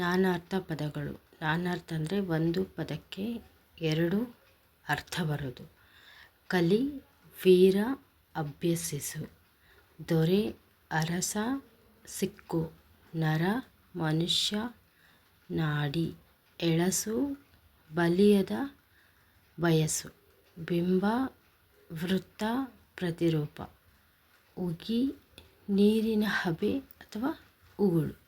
ನಾನಾರ್ಥ ಪದಗಳು. ನಾನಾರ್ಥ ಅಂದರೆ ಒಂದು ಪದಕ್ಕೆ ಎರಡು ಅರ್ಥ ಬರೋದು. ಕಲಿ, ವೀರ, ಅಭ್ಯಸಿಸು. ದೊರೆ, ಅರಸ, ಸಿಕ್ಕು. ನರ, ಮನುಷ್ಯ, ನಾಡಿ. ಎಳಸು, ಬಲಿಯದ ಬಯಸು ಬಿಂಬ, ವೃತ್ತ, ಪ್ರತಿರೂಪ. ಉಗಿ, ನೀರಿನ ಹಬೆ ಅಥವಾ ಉಗುಳು.